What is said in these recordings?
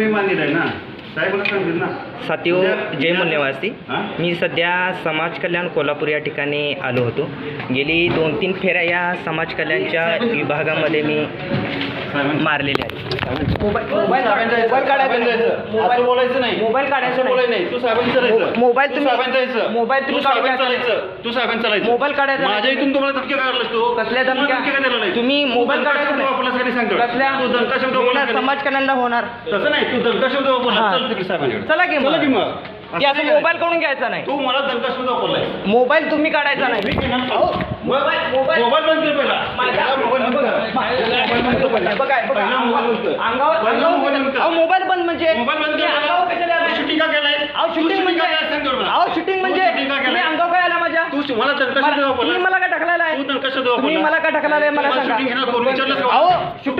तुम्ही मान्य आहे ना. साहेबांना सांगितलं ना. साथियो उद्या- जय मूल्यवासी हां? मी सध्या समाज कल्याण कोल्हापूर या ठिकाणी आलो होतो. गेली दोन तीन फेऱ्या या समाज कल्याणच्या विभागामध्ये मी साहेबांना- मारलेल्या आहेत. मोबाईल मोबाईल मोबाईल काढायचा बोलायचं नाही. मोबाईल काढायचा नाही. बोलायचं नाही. तू साहेबांचं चालायचं. मोबाईल तू तुम्ही- साहेबांचं जायचं मोबाईल तुम्ही काढायचा. चालायचं. तू साहेबांचं चालायचं. मोबाईल काढायचा नाही. माझ्या इथून तुम्हाला धमकी तू. कसल्या धमक्या? तुम्ही मोबाईल काढायचा नाही. सांगतो कसल्या तू शब्द होणार. तसं नाही. तू दणका शब्द वापरला हां. चल की साहेबांकडे. चला की चला मग. की ते असं मोबाईल कडून घ्यायचा नाही. तू मला दणका शब्द वापरलाय मोबाईल तुम्ही काढायचा नाही. मोबाईल मोबाईल मोबाईल बंद कर. पहिला. बघा. अंगावर मोबाईल म्हणजे मोबाईल बंद तुम्ही कर अंगावर कशाला आलाय? शूटिंग केलाय अहो शूटिंग म्हणजे. अहो शूटिंग म्हणजे? अंगावर काय आला माझ्या? तू मला मला- वापरलाय तुम्ही मला काय तू तुम्ही मला काय ढकलायला मला मला सांगा shooting घेणार कोण विचारलंस का? अहो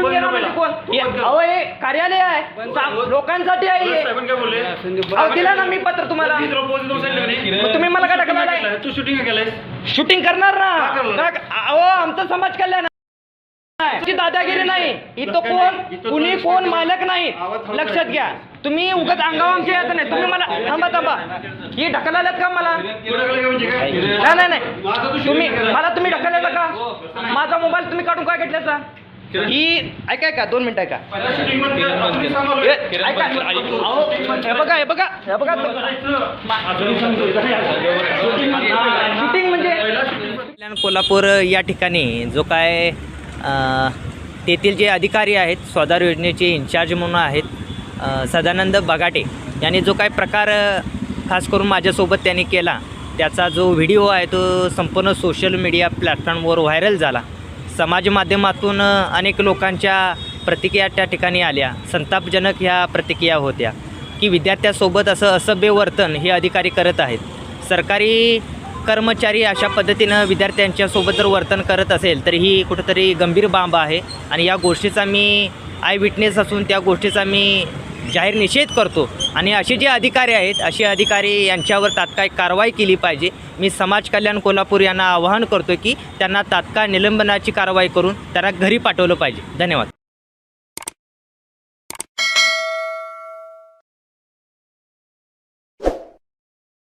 घेणार म्हणजे. कोण. अहो हे कार्यालय आहे सा- लोकांसाठी आहे तुला हे. साहेबांनी काय बोलले अहो दिला ना मी पत्र तुम्हाला मी तुला पोहोच देऊन सांगितलं का नाही? मग तुम्ही मला काय तू shooting ढकलायला? केलंय? तू शूटिंग का केलंय शूटिंग करणार ना का करणार? का- अहो आमचं समाज कल्याण तुमची दादागिरी नाही. इथं कोण? कुणी कोण? मालक नाही. लक्षात घ्या. तुम्ही उगाच अंगावर आमच्या नाही. तुम्ही मला थांबा थांबा. ही ढकलायलात का मला? म्हणजे? नाही नाही नाही. तुम्ही. मला तुम्ही ढकलायला का? माझा मोबाईल तुम्ही काढून काय घेतल्याचा? ही ऐका का दोन मिनिटं ऐका. हे, ऐका. हे बघा हे बघा. हे बघा. शूटिंग म्हणजे कल्याण कोल्हापूर या ठिकाणी जो काय तेथील जे अधिकारी आहेत स्वाधार योजनेचे इन्चार्ज म्हणून आहेत सदानंद बगाटे यांनी जो काय प्रकार खास करून माझ्यासोबत त्यांनी केला त्याचा जो व्हिडिओ आहे तो संपूर्ण सोशल मीडिया प्लॅटफॉर्मवर व्हायरल झाला. समाज माध्यमातून अनेक लोकांच्या प्रतिक्रिया त्या ठिकाणी आल्या. संतापजनक ह्या प्रतिक्रिया होत्या. की विद्यार्थ्यासोबत असं असभ्य वर्तन हे अधिकारी करत आहेत. सरकारी कर्मचारी अशा पद्धतीनं विद्यार्थ्यांच्यासोबत जर वर्तन करत असेल तर ही कुठंतरी गंभीर बांब आहे. आणि या गोष्टीचा मी आय विटनेस असून त्या गोष्टीचा मी जाहीर निषेध करतो. आणि असे जे अधिकारी आहेत असे अधिकारी यांच्यावर तात्काळ कारवाई केली पाहिजे. मी समाज कल्याण कोल्हापूर यांना आवाहन करतो की त्यांना तात्काळ निलंबनाची कारवाई करून त्यांना घरी पाठवलं पाहिजे. धन्यवाद.